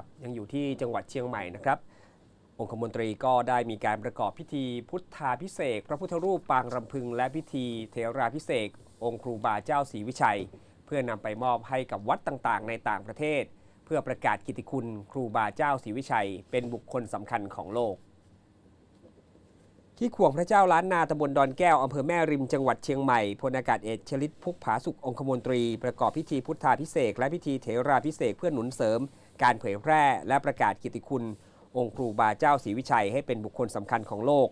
ครับยังอยู่ที่จังหวัดเชียงใหม่นะครับ องคมนตรีก็ได้มีการประกอบพิธีพุทธาพิเศษพระพุทธรูปปางรำพึง และพิธีเทราพิเศษองค์ครูบาเจ้าศรีวิชัย เพื่อนำไปมอบให้กับวัดต่างๆ ในต่างประเทศ เพื่อประกาศกิตติคุณครูบาเจ้าศรีวิชัย เป็นบุคคลสำคัญของโลกที่ขวงพระเจ้าล้านนาตำบลดอนแก้วอำเภอแม่ริมจังหวัดเชียงใหม่พลอากาศเอกชลิตพุกผาสุของคมนตรี ประกอบพิธีพุทธาพิเศษและพิธีเถราพิเศษเพื่อหนุนเสริม การเผยแพร่และประกาศกิตติคุณ องค์ครูบาเจ้าศรีวิชัยให้เป็นบุคคลสำคัญของโลก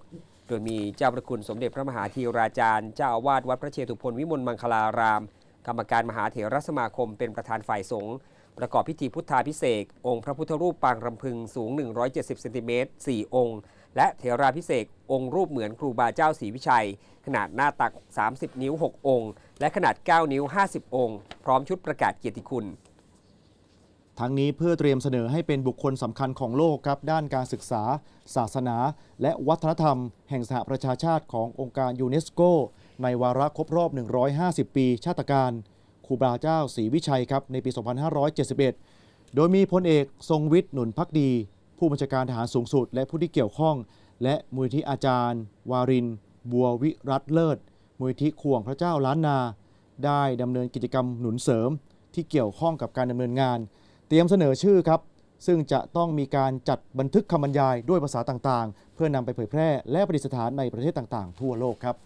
โดยมีเจ้าประคุณสมเด็จพระมหาธีราจารย์เจ้าอาวาสวัดพระเชตุพนวิมลมังคลาราม กรรมการมหาเถรสมาคมเป็นประธานฝ่ายสงฆ์ประกอบพิธีพุทธาพิเศษองค์พระพุทธรูปปางรำพึงสูง 170เซนติเมตร4องค์ และเถราพิเศษองค์รูปเหมือนครูบาเจ้าศรีวิชัย ขนาดหน้าตัก 30 นิ้ว 6 องค์ และขนาด 9 นิ้ว 50 องค์ พร้อมชุดประกาศเกียรติคุณ ทั้งนี้เพื่อเตรียมเสนอให้เป็นบุคคลสำคัญของโลกครับด้านการศึกษา ศาสนา และวัฒนธรรม แห่งสหประชาชาติขององค์การยูเนสโก ในวาระครบรอบ 150 ปี ชาติการครูบาเจ้าศรีวิชัยครับในปี 2571 โดยมีพลเอกทรงวิทย์หนุนพักดี ผู้บัญชาการทหารสูงสุด และผู้ที่เกี่ยวข้อง และมูลที่อาจารย์ วาริน บัววิรัตเลิศมูลที่ข่วงพระเจ้าล้านนา ได้ดำเนินกิจกรรมหนุนเสริม ที่เกี่ยวข้องกับการดำเนินงาน เตรียมเสนอชื่อครับซึ่งจะต้องมีการจัดบันทึกคำบรรยายด้วยภาษาต่างๆ เพื่อนำไปเผยแพร่และประดิษฐานในประเทศต่างๆ ทั่วโลกครับ